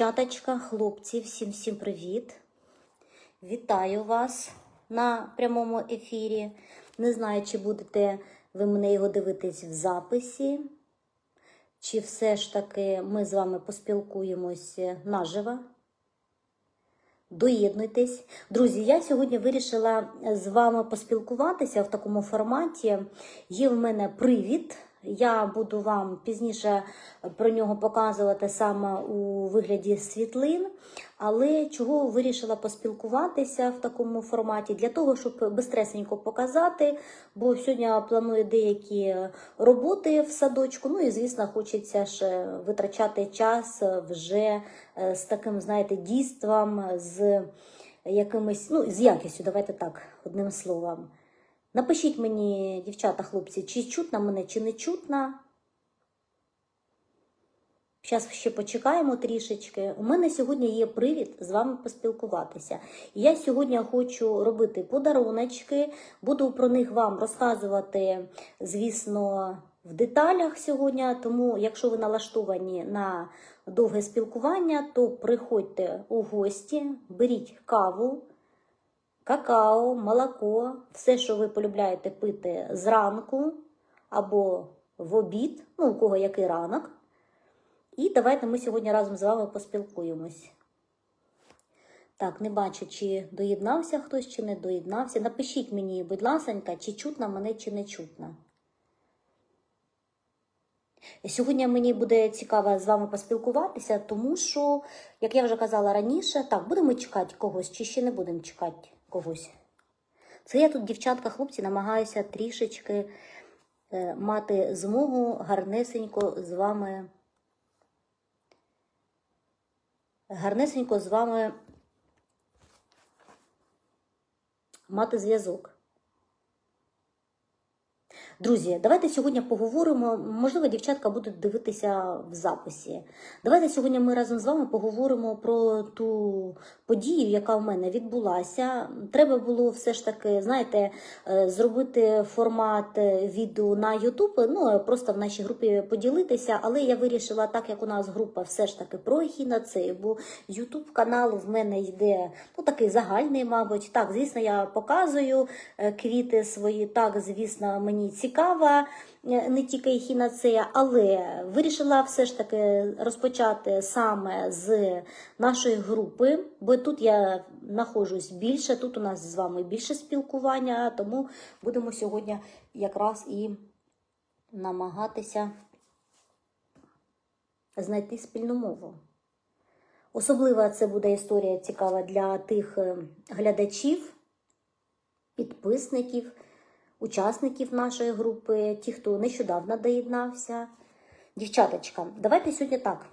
Дівчаточка, хлопці, всім всім привіт! Вітаю вас на прямому ефірі. Не знаю, чи будете ви мене його дивитись в записі, чи все ж таки ми з вами поспілкуємось наживо. Доєднуйтесь. Друзі, я сьогодні вирішила з вами поспілкуватися в такому форматі. Є в мене привід. Я буду вам пізніше про нього показувати саме у вигляді світлин. Але чого вирішила поспілкуватися в такому форматі? Для того, щоб безстресенько показати, бо сьогодні планую деякі роботи в садочку. Ну і, звісно, хочеться ж витрачати час вже е, з таким, знаєте, дійством, з якимось, ну, з якістю, давайте так, одним словом. Напишіть мені, дівчата, хлопці, чи чутно мене, чи не чутно. Зараз ще почекаємо трішечки. У мене сьогодні є привід з вами поспілкуватися. Я сьогодні хочу робити подаруночки, буду про них вам розказувати, звісно, в деталях сьогодні. Тому, якщо ви налаштовані на довге спілкування, то приходьте у гості, беріть каву какао, молоко, все, що ви полюбляєте пити зранку або в обід, ну, у кого який ранок. І давайте ми сьогодні разом з вами поспілкуємось. Так, не бачу, чи доєднався хтось, чи не доєднався. Напишіть мені, будь ласенька, чи чутно мене, чи не чутно. Сьогодні мені буде цікаво з вами поспілкуватися, тому що, як я вже казала раніше, так, будемо чекати когось, чи ще не будемо чекати когось. Це я тут, дівчатка, хлопці, намагаюся трішечки е, мати змогу гарнесенько з вами. Гарнесенько з вами мати зв'язок. Друзі, давайте сьогодні поговоримо. Можливо, дівчатка будуть дивитися в записі. Давайте сьогодні ми разом з вами поговоримо про ту подію, яка в мене відбулася. Треба було все ж таки, знаєте, е, зробити формат відео на YouTube, ну просто в нашій групі поділитися. Але я вирішила, так як у нас група все ж таки про ехінацею, бо YouTube канал в мене йде ну такий загальний, мабуть. Так, звісно, я показую е, квіти свої. Так, звісно, мені цікава е, не тільки ехінацея, але вирішила все ж таки розпочати саме з нашої групи, бо тут я знаходжусь більше, тут у нас з вами більше спілкування, тому будемо сьогодні якраз і намагатися знайти спільну мову. Особливо це буде історія цікава для тих е, глядачів, підписників, учасників нашої групи, ті, хто нещодавно доєднався. Дівчаточка, давайте сьогодні так.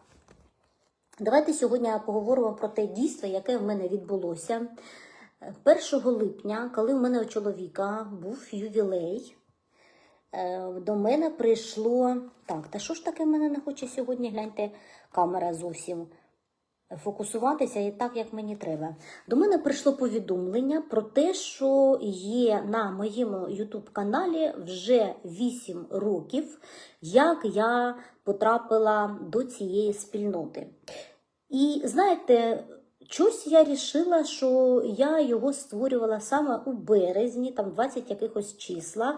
Давайте сьогодні поговоримо про те дійство, яке в мене відбулося. 1 липня, коли в мене у чоловіка був ювілей, е, до мене прийшло. Так, та що ж таке в мене не хоче сьогодні? Гляньте, камера зовсім фокусуватися і так, як мені треба. До мене прийшло повідомлення про те, що є на моєму YouTube каналі вже 8 років, як я потрапила до цієї спільноти. І знаєте, Щось я рішила, що я його створювала саме у березні, там 20 якихось числа.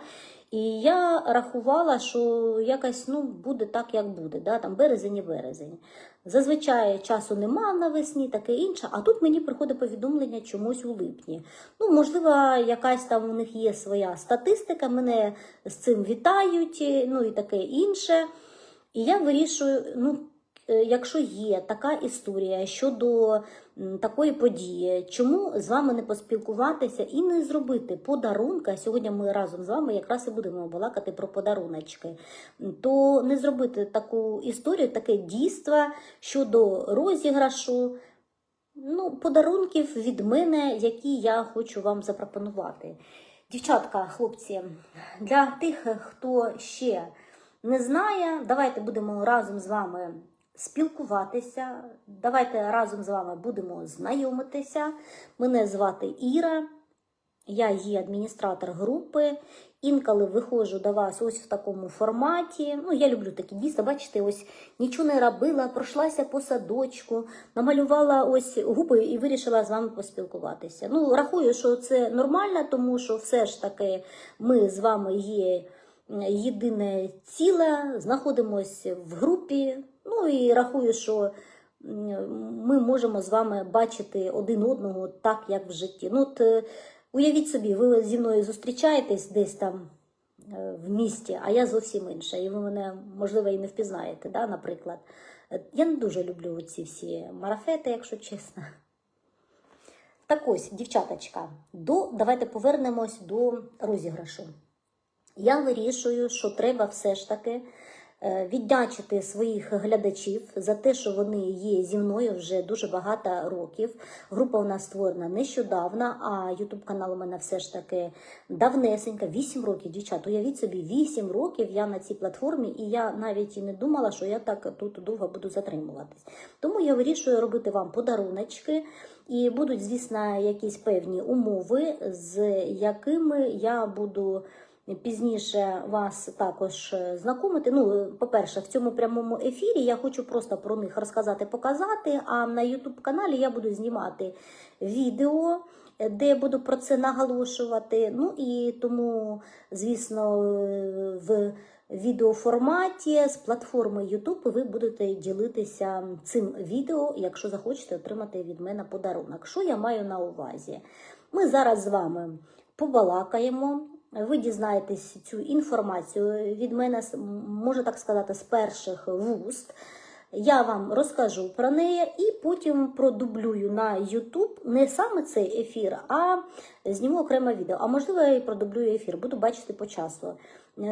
І я рахувала, що якось ну, буде так, як буде. Да? Там березень і березень. Зазвичай часу нема навесні, таке інше. А тут мені приходить повідомлення чомусь у липні. Ну, можливо, якась там у них є своя статистика, мене з цим вітають, ну і таке інше. І я вирішую, ну. Е, якщо є така історія щодо такої події, чому з вами не поспілкуватися і не зробити подарунка? Сьогодні ми разом з вами якраз і будемо балакати про подаруночки, то не зробити таку історію, таке дійство щодо розіграшу. Ну, подарунків від мене, які я хочу вам запропонувати. Дівчатка, хлопці, для тих, хто ще не знає, давайте будемо разом з вами спілкуватися. Давайте разом з вами будемо знайомитися. Мене звати Іра. Я є адміністратор групи. Інколи виходжу до вас ось в такому форматі. Ну, я люблю такі дійства. Бачите, ось нічого не робила, пройшлася по садочку, намалювала ось губи і вирішила з вами поспілкуватися. Ну, рахую, що це нормально, тому що все ж таки ми з вами є єдине ціле, знаходимося в групі. Ну і рахую, що ми можемо з вами бачити один одного так, як в житті. Ну, от, е, уявіть собі, ви зі мною зустрічаєтесь десь там е, в місті, а я зовсім інша, і ви мене, можливо, і не впізнаєте, да, наприклад. Е, Я не дуже люблю ці всі марафети, якщо чесно. Так ось, дівчаточка, до, давайте повернемось до розіграшу. Я вирішую, що треба все ж таки віддячити своїх глядачів за те, що вони є зі мною вже дуже багато років. Група у нас створена нещодавно, а Ютуб канал у мене все ж таки давнесенька, 8 років, дівчат. Уявіть собі, 8 років я на цій платформі, і я навіть і не думала, що я так тут довго буду затримуватись. Тому я вирішую робити вам подаруночки. І будуть, звісно, якісь певні умови, з якими я буду пізніше вас також знайомити. Ну, по-перше, в цьому прямому ефірі я хочу просто про них розказати, показати. А на YouTube каналі я буду знімати відео, де я буду про це наголошувати. Ну і тому, звісно, в відеоформаті з платформи YouTube ви будете ділитися цим відео, якщо захочете отримати від мене подарунок. Що я маю на увазі? Ми зараз з вами побалакаємо. Ви дізнаєтесь цю інформацію від мене, можу так сказати, з перших вуст. Я вам розкажу про неї і потім продублюю на YouTube не саме цей ефір, а зніму окреме відео. А можливо, я і продублюю ефір, буду бачити по часу.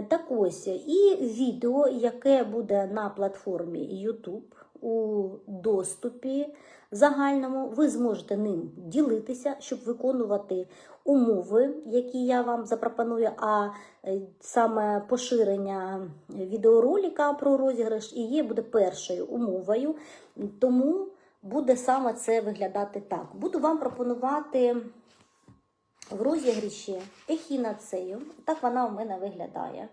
Так ось, і відео, яке буде на платформі YouTube у доступі загальному, ви зможете ним ділитися, щоб виконувати умови, які я вам запропоную. А е, саме поширення відеоролика про розіграш і є буде першою умовою. Тому буде саме це виглядати так. Буду вам пропонувати в розігріші ехінацею. Так вона у мене виглядає.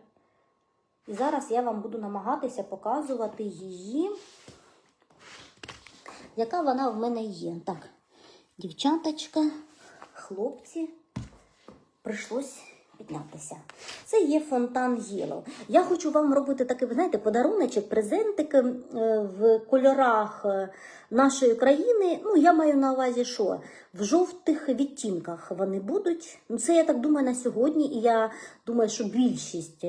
І зараз я вам буду намагатися показувати її, яка вона в мене є. Так, дівчаточка, хлопці, прийшлось піднятися. Це є фонтан Єло. Я хочу вам робити такий, ви знаєте, подаруночок, презентик е, в кольорах е, нашої країни. Ну, я маю на увазі, що в жовтих відтінках вони будуть. Ну, це я так думаю на сьогодні, і я думаю, що більшість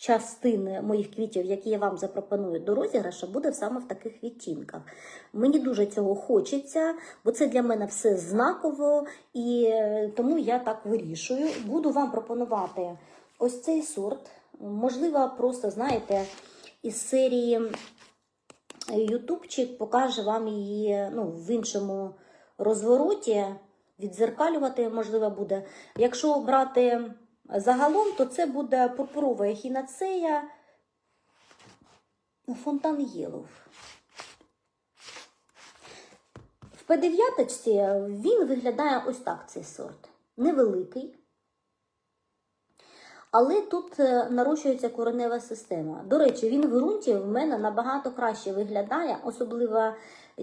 е, частин моїх квітів, які я вам запропоную до розіграша, буде саме в таких відтінках. Мені дуже цього хочеться, бо це для мене все знаково, і е, тому я так вирішую. Буду вам пропонувати ось цей сорт. Можливо, просто знаєте, із серії Ютубчик покаже вам її ну, в іншому розвороті. Відзеркалювати можливо буде. Якщо брати загалом, то це буде пурпурова ехінацея фонтан Єлов. В П9 він виглядає ось так цей сорт. Невеликий. Але тут е, нарощується коренева система. До речі, він в ґрунті в мене набагато краще виглядає, особливо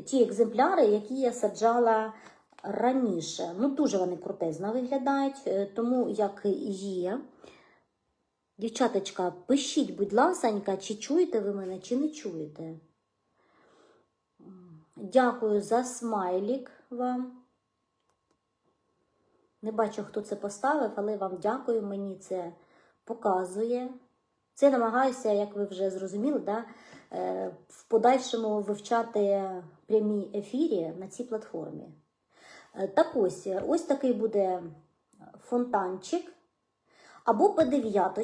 ті екземпляри, які я саджала раніше. Ну, дуже вони крутезно виглядають, е, тому як є. Дівчаточка, пишіть, будь ласенька, чи чуєте ви мене, чи не чуєте. Дякую за смайлік вам. Не бачу, хто це поставив, але вам дякую, мені це показує. Це намагаюся, як ви вже зрозуміли, да, е, в подальшому вивчати прямі ефірі на цій платформі. Е, Так ось, ось такий буде фонтанчик або П9,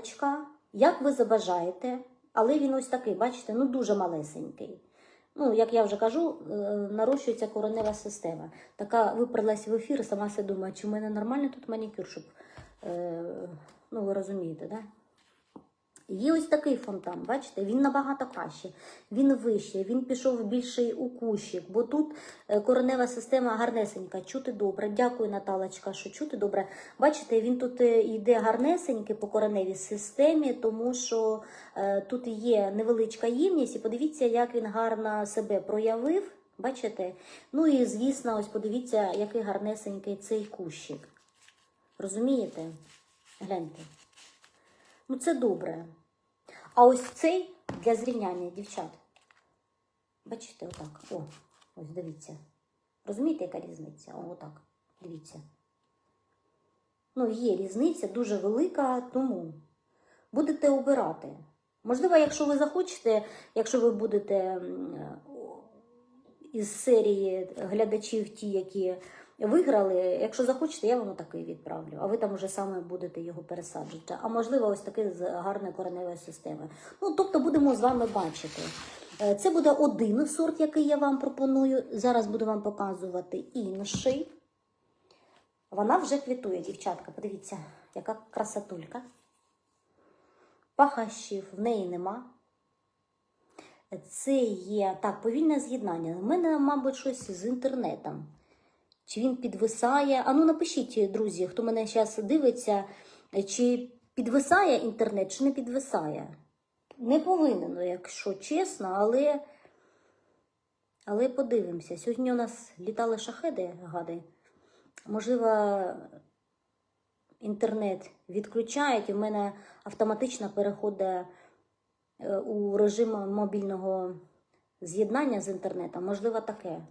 як ви забажаєте, але він ось такий, бачите, ну дуже малесенький. Ну, як я вже кажу, е, нарощується коренева система. Така виперлась в ефір, сама все думає, чи в мене нормально тут манікюр, щоб, е, ну, ви розумієте, да? Є ось такий фонтан, бачите, він набагато краще, він вищий, він пішов більший у кущик, бо тут е, коренева система гарнесенька, чути добре. Дякую, Наталочка, що чути добре. Бачите, він тут е, йде гарнесенький по кореневій системі, тому що е, тут є невеличка ємність, і подивіться, як він гарно себе проявив. Бачите? Ну і звісно, ось подивіться, який гарнесенький цей кущик. Розумієте? Гляньте. Ну, це добре. А ось цей для зрівняння, дівчат. Бачите, отак. О, ось дивіться. Розумієте, яка різниця? О, отак. Дивіться. Ну, є різниця дуже велика, тому будете обирати. Можливо, якщо ви захочете, якщо ви будете із серії глядачів, ті, які виграли, якщо захочете, я вам такий відправлю, а ви там вже саме будете його пересаджувати. А можливо, ось такий з гарною кореневою системою. Ну, тобто будемо з вами бачити. Е, Це буде один сорт, який я вам пропоную. Зараз буду вам показувати інший. Вона вже квітує, дівчатка. Подивіться, яка красотулька. Пахащів в неї нема. Це є так, повільне з'єднання. У мене, мабуть, щось з інтернетом. Чи він підвисає? А ну напишіть, друзі, хто мене зараз дивиться, чи підвисає інтернет, чи не підвисає. Не повинен, ну, якщо чесно, але, але подивимося. Сьогодні у нас літали шахеди, гади. Можливо, інтернет відключають, і в мене автоматично переходить е, у режим мобільного з'єднання з інтернетом. Можливо, таке.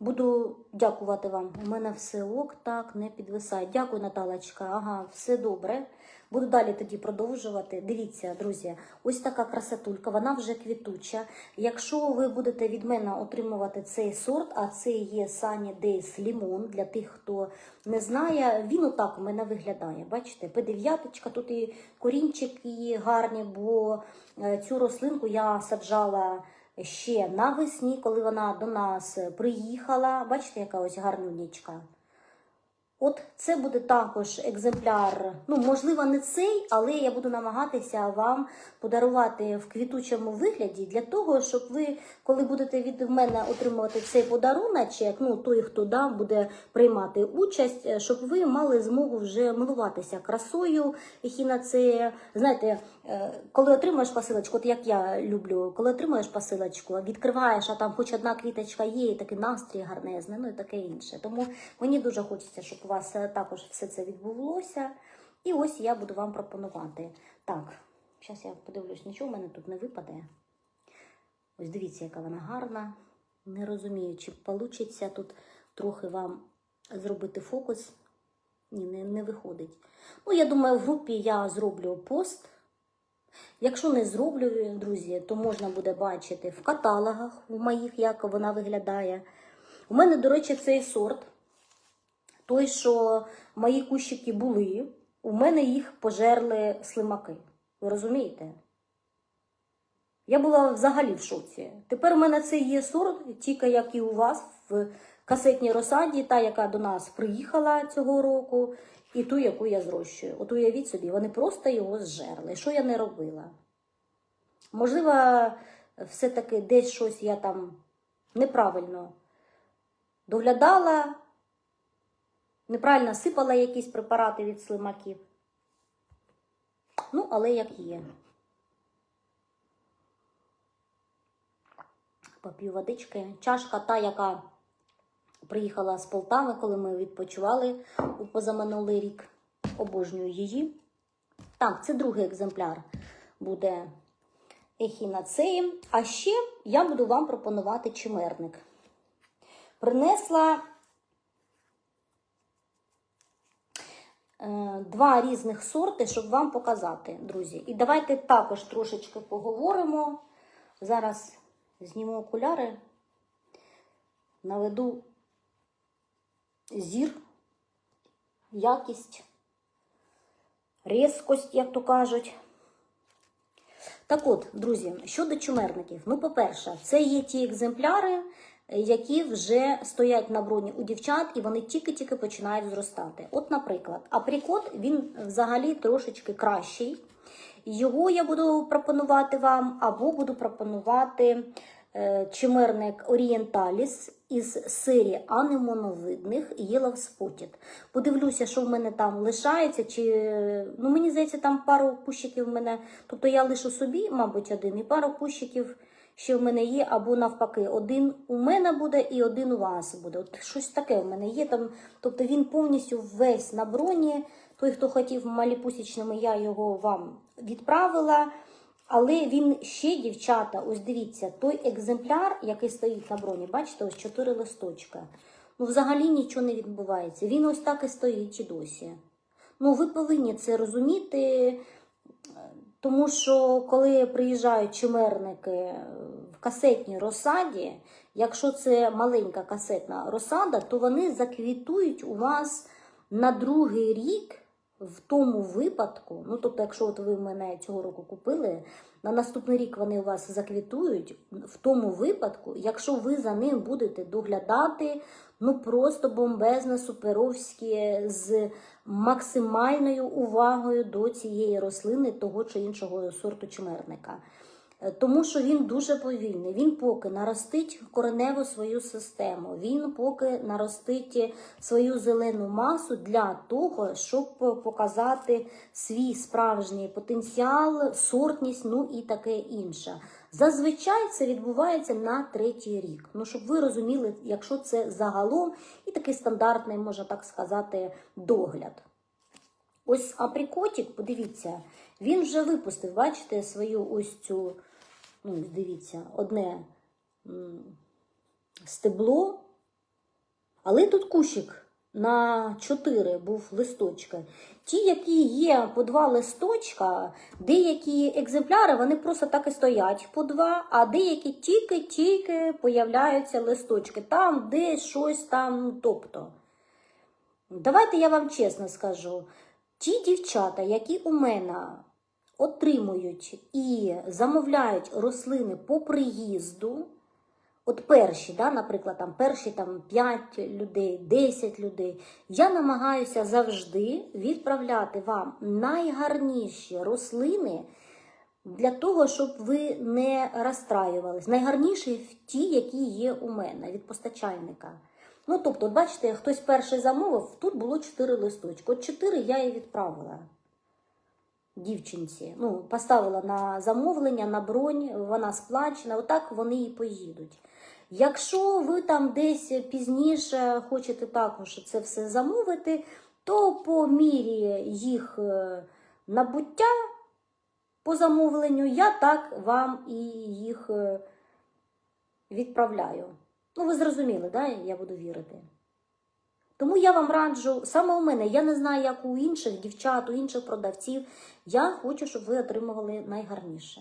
Буду дякувати вам. У мене все ок, так, не підвисає. Дякую, Наталочка. Ага, все добре. Буду далі тоді продовжувати. Дивіться, друзі, ось така красотулька, вона вже квітуча. Якщо ви будете від мене отримувати цей сорт, а це є Sunny Days Limon, для тих, хто не знає, він отак у мене виглядає. Бачите, П9, тут і корінчики гарні, бо е, цю рослинку я саджала ще навесні, коли вона до нас приїхала. Бачите, яка ось гарнючка. От це буде також екземпляр, ну, можливо, не цей, але я буду намагатися вам подарувати в квітучому вигляді для того, щоб ви, коли будете від мене отримувати цей подаруночок, ну, той, хто да, буде приймати участь, щоб ви мали змогу вже милуватися красою ехінацея. Знаєте, е, коли отримаєш посилочку, от як я люблю, коли отримаєш посилочку, відкриваєш, а там хоч одна квіточка є, і такий настрій гарнезний, ну і таке інше. Тому мені дуже хочеться, щоб у вас е, також все це відбулося. І ось я буду вам пропонувати. Так, зараз я подивлюсь, нічого в мене тут не випаде. Ось дивіться, яка вона гарна. Не розумію, чи вийде тут трохи вам зробити фокус. Ні, не, не виходить. Ну, я думаю, в групі я зроблю пост. Якщо не зроблю, друзі, то можна буде бачити в каталогах у моїх, як вона виглядає. У мене, до речі, цей сорт. Той, що мої кущики були, у мене їх пожерли слимаки. Ви розумієте? Я була взагалі в шоці. Тепер у мене це є сорт, тільки як і у вас в касетній розсаді, та, яка до нас приїхала цього року, і ту, яку я зрощую. От уявіть собі, вони просто його зжерли. Що я не робила? Можливо, все-таки десь щось я там неправильно доглядала, неправильно сипала якісь препарати від слимаків. Ну, але як є. Поп'ю водички. Чашка та, яка приїхала з Полтави, коли ми відпочивали у позаминулий рік. Обожнюю її. Так, це другий екземпляр буде ехінацеї. А ще я буду вам пропонувати чимерник. Принесла е, два різних сорти, щоб вам показати, друзі. І давайте також трошечки поговоримо. Зараз зніму окуляри, наведу зір, якість, різкость, як то кажуть. Так от, друзі, щодо чумерників. Ну, по-перше, це є ті екземпляри, які вже стоять на броні у дівчат, і вони тільки-тільки починають зростати. От, наприклад, априкот він взагалі трошечки кращий. Його я буду пропонувати вам, або буду пропонувати чимерник Орієнталіс із серії анемоновидних Spotted. Подивлюся, що в мене там лишається, чи ну мені здається, там пару кущиків в мене. Тобто я лишу собі, мабуть, один, і пару кущиків ще в мене є, або навпаки, один у мене буде і один у вас буде. От щось таке в мене є там. Тобто він повністю весь на броні. Той, хто хотів маліпусічними, я його вам відправила. Але він ще, дівчата, ось дивіться, той екземпляр, який стоїть на броні, бачите, ось чотири листочка. Ну, взагалі нічого не відбувається. Він ось так і стоїть і досі. Ну, ви повинні це розуміти, тому що коли приїжджають чимерники в касетній розсаді, якщо це маленька касетна розсада, то вони заквітують у вас на другий рік в тому випадку, ну тобто, якщо от ви мене цього року купили, на наступний рік вони у вас заквітують в тому випадку, якщо ви за ним будете доглядати, ну просто бомбезне, суперовське, з максимальною увагою до цієї рослини того чи іншого сорту чмерника. Е, Тому що він дуже повільний. Він поки наростить кореневу свою систему, він поки наростить свою зелену масу для того, щоб показати свій справжній потенціал, сортність, ну і таке інше. Зазвичай це відбувається на третій рік. Ну, щоб ви розуміли, якщо це загалом і такий стандартний, можна так сказати, догляд. Ось априкотик, подивіться, він вже випустив, бачите, свою ось цю, ну, дивіться, одне стебло. Але тут кущик на 4 був листочка. Ті, які є по два листочка, деякі екземпляри вони просто так і стоять по два, а деякі тільки-тільки появляються листочки. Там десь щось там, тобто. Давайте я вам чесно скажу. Ті дівчата, які у мене отримують і замовляють рослини по приїзду, от перші, да, наприклад, там перші там, 5 людей, 10 людей, я намагаюся завжди відправляти вам найгарніші рослини для того, щоб ви не розстраювались. Найгарніші ті, які є у мене від постачальника. Ну, тобто, от бачите, хтось перший замовив, тут було 4 листочки. От 4 я і відправила дівчинці. Ну, поставила на замовлення, на бронь, вона сплачена, отак вони і поїдуть. Якщо ви там десь пізніше хочете також це все замовити, то по мірі їх е, набуття по замовленню я так вам і їх е, відправляю. Ну, ви зрозуміли, да? я буду вірити. Тому я вам раджу, саме у мене, я не знаю, як у інших дівчат, у інших продавців. Я хочу, щоб ви отримували найгарніше.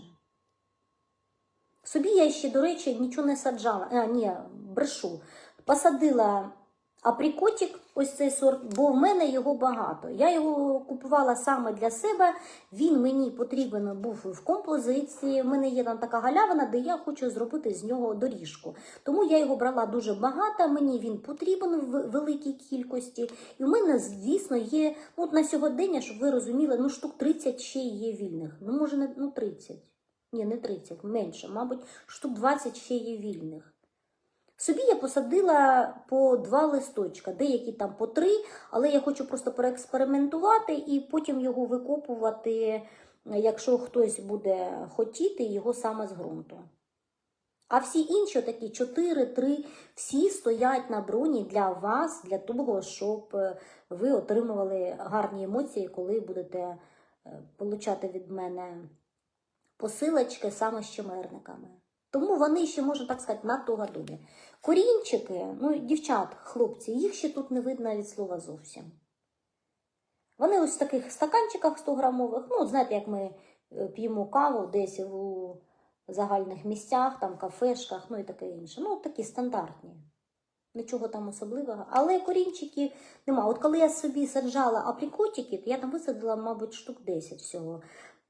Собі я ще, до речі, нічого не саджала. А, ні, брешу. Посадила априкотик, ось цей сорт, бо в мене його багато. Я його купувала саме для себе. Він мені потрібен був в композиції. В мене є там така галявина, де я хочу зробити з нього доріжку. Тому я його брала дуже багато. Мені він потрібен в великій кількості. І в мене, звісно, є ну, на сьогодення, щоб ви розуміли, ну штук 30 ще є вільних. Ну, може, не ну, 30. Ні, не 30, менше, мабуть, штук 20 ще є вільних. Собі я посадила по два листочка, деякі там по три, але я хочу просто проекспериментувати і потім його викопувати, якщо хтось буде хотіти, його саме з ґрунту. А всі інші, такі 4-3, всі стоять на броні для вас, для того, щоб е, ви отримували гарні емоції, коли будете е, получати від мене посилочки саме з чимерниками. Тому вони ще, можна так сказати, надто гадові. Корінчики, ну, дівчат, хлопці, їх ще тут не видно від слова зовсім. Вони ось в таких стаканчиках 100 грамових, ну, знаєте, як ми е, п'ємо каву десь у загальних місцях, там кафешках, ну і таке інше. Ну, такі стандартні. Нічого там особливого. Але корінчиків нема. От коли я собі саджала априкотики, то я там висадила, мабуть, штук 10 всього.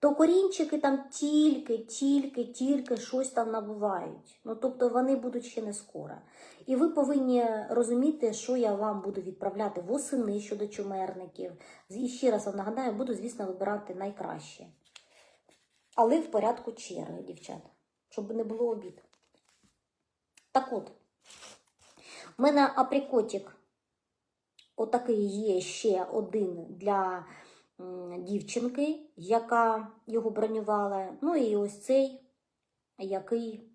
То корінчики там тільки, тільки, тільки щось там набувають. Ну, тобто вони будуть ще не скоро. І ви повинні розуміти, що я вам буду відправляти восени щодо чумерників. І ще раз вам нагадаю, буду, звісно, вибирати найкраще. Але в порядку черги, дівчата, щоб не було обід. Так от, в мене априкотик отакий є ще один для дівчинки, яка його бронювала. Ну і ось цей, який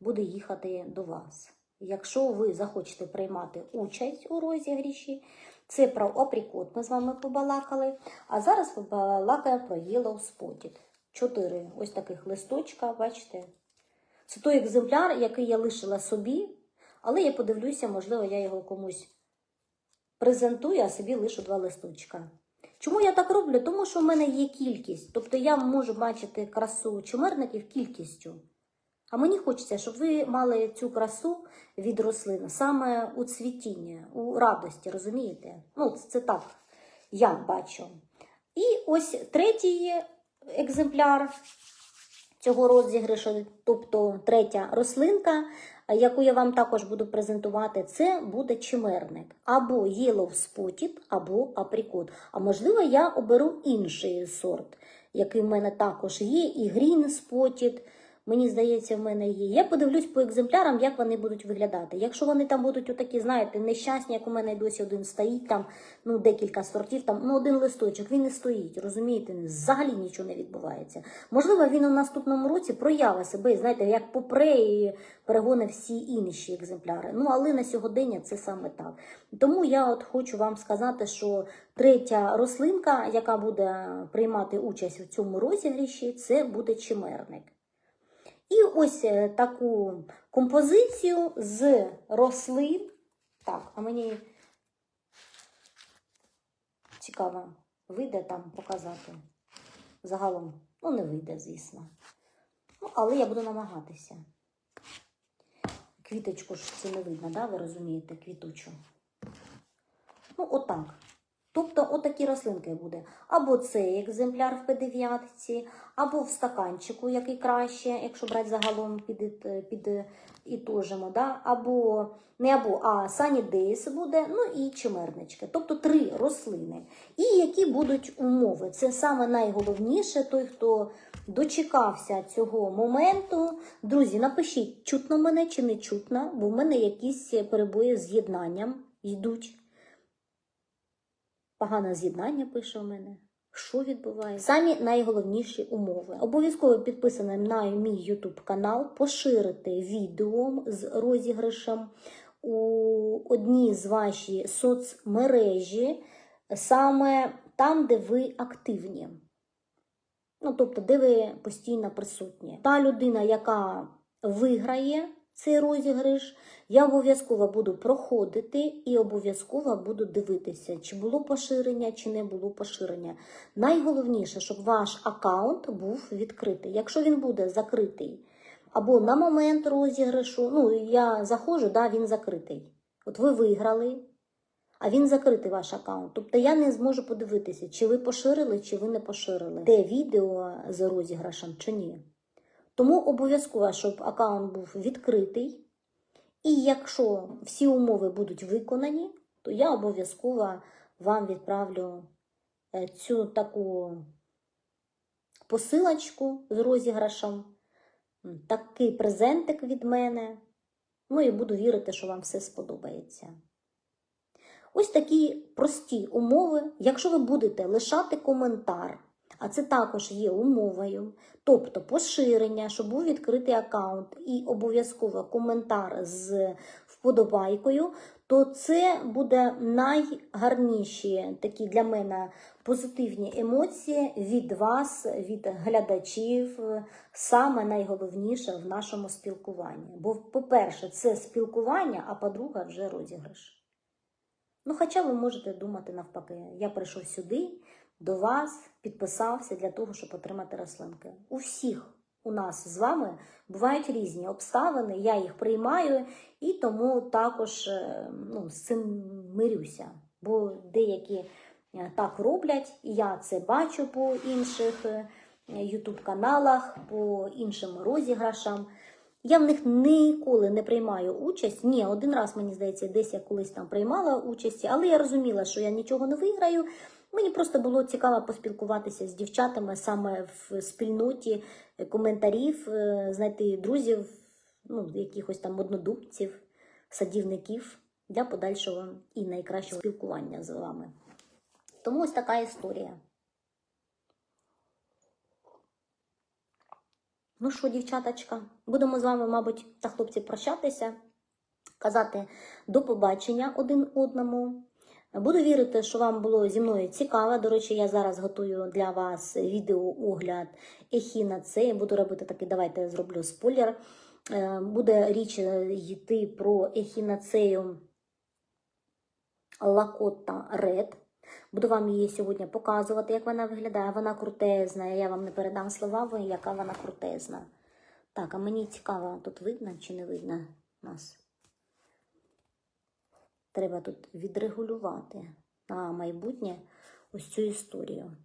буде їхати до вас. Якщо ви захочете приймати участь у розігріші, це про априкот ми з вами побалакали. А зараз побалакаємо про Yellow Spotted. Чотири ось таких листочка, бачите? Це той екземпляр, який я лишила собі, але я подивлюся, можливо, я його комусь презентую, а собі лишу два листочка. Чому я так роблю? Тому що в мене є кількість. Тобто я можу бачити красу чумерників кількістю. А мені хочеться, щоб ви мали цю красу від рослин саме у цвітінні, у радості, розумієте? Ну, це так, я бачу. І ось третій екземпляр цього розіграшу, тобто третя рослинка, яку я вам також буду презентувати, це буде чимерник. Або Yellow Spotted, або априкот. А можливо, я оберу інший сорт, який в мене також є, і Green Spotted. Мені здається, в мене є. Я подивлюсь по екземплярам, як вони будуть виглядати. Якщо вони там будуть отакі, знаєте, нещасні, як у мене досі один стоїть, там ну декілька сортів, там ну один листочок, він не стоїть, розумієте, взагалі нічого не відбувається. Можливо, він у наступному році проявить себе, знаєте, як попре і перегоне всі інші екземпляри. Ну, але на сьогодення це саме так. Тому я от хочу вам сказати, що третя рослинка, яка буде приймати участь у цьому розігріші, це буде чимерник. І ось е, таку композицію з рослин. Так, а мені цікаво, вийде там показати загалом. Ну, не вийде, звісно. Ну, але я буду намагатися. Квіточку ж це не видно, да? ви розумієте, квітучу. Ну, отак. Тобто, отакі рослинки буде. Або цей екземпляр в П9, або в стаканчику, який краще, якщо брати загалом під, під ітожимо, да? або не або, а Days буде, ну і чимернички. Тобто три рослини. І які будуть умови. Це саме найголовніше, той, хто дочекався цього моменту. Друзі, напишіть, чутно мене чи не чутно, бо в мене якісь перебої з єднанням йдуть. Погане з'єднання пише у мене. Що відбувається? Самі найголовніші умови. Обов'язково підписані на мій YouTube канал, поширити відео з розіграшем у одній з ваші соцмережі, саме там, де ви активні. Ну, тобто, де ви постійно присутні. Та людина, яка виграє цей розіграш, я обов'язково буду проходити і обов'язково буду дивитися, чи було поширення, чи не було поширення. Найголовніше, щоб ваш аккаунт був відкритий. Якщо він буде закритий або на момент розіграшу, ну я заходжу, да, він закритий. От ви виграли, а він закритий ваш аккаунт. Тобто я не зможу подивитися, чи ви поширили, чи ви не поширили те відео з розіграшем, чи ні. Тому обов'язково, щоб аккаунт був відкритий. І якщо всі умови будуть виконані, то я обов'язково вам відправлю е, цю таку посилочку з розіграшем, такий презентик від мене. Ну і буду вірити, що вам все сподобається. Ось такі прості умови. Якщо ви будете лишати коментар, а це також є умовою, тобто поширення, щоб був відкритий аккаунт і обов'язково коментар з вподобайкою, то це буде найгарніші такі для мене позитивні емоції від вас, від глядачів, саме найголовніше в нашому спілкуванні. Бо, по-перше, це спілкування, а по-друге, вже розіграш. Ну, хоча ви можете думати навпаки, я прийшов сюди, до вас, підписався для того, щоб отримати рослинки. У всіх у нас з вами бувають різні обставини, я їх приймаю і тому також е, ну, з цим мирюся. Бо деякі е, так роблять, і я це бачу по інших е, ютуб-каналах, по іншим розіграшам. Я в них ніколи не приймаю участь. Ні, один раз, мені здається, десь я колись там приймала участь, але я розуміла, що я нічого не виграю. Мені просто було цікаво поспілкуватися з дівчатами саме в спільноті е, коментарів, е, знайти друзів, ну, якихось там однодумців, садівників для подальшого і найкращого спілкування з вами. Тому ось така історія. Ну що, дівчаточка, будемо з вами, мабуть, та хлопці прощатися, казати до побачення один одному. Буду вірити, що вам було зі мною цікаво. До речі, я зараз готую для вас відеоогляд ехінацеї. Буду робити такий, давайте зроблю спойлер. Е, Буде річ е, йти про ехінацею Лакота Ред. Буду вам її сьогодні показувати, як вона виглядає. Вона крутезна. Я вам не передам словами, яка вона крутезна. Так, а мені цікаво, тут видно чи не видно нас? Треба тут відрегулювати на майбутнє ось цю історію.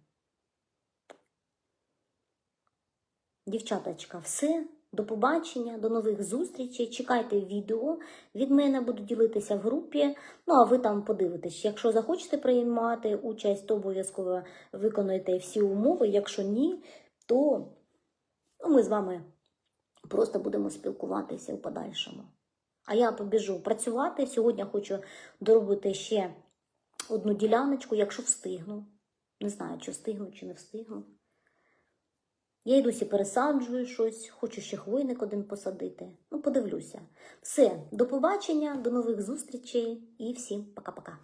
Дівчаточка, все. До побачення, до нових зустрічей. Чекайте відео. Від мене буду ділитися в групі. Ну, а ви там подивитесь. Якщо захочете приймати участь, то обов'язково виконуйте всі умови. Якщо ні, то ну, ми з вами просто будемо спілкуватися у подальшому. А я побіжу працювати. Сьогодні хочу доробити ще одну діляночку, якщо встигну. Не знаю, чи встигну, чи не встигну. Я й досі пересаджую щось, хочу ще хвойник один посадити. Ну, подивлюся. Все, до побачення, до нових зустрічей і всім пока-пока.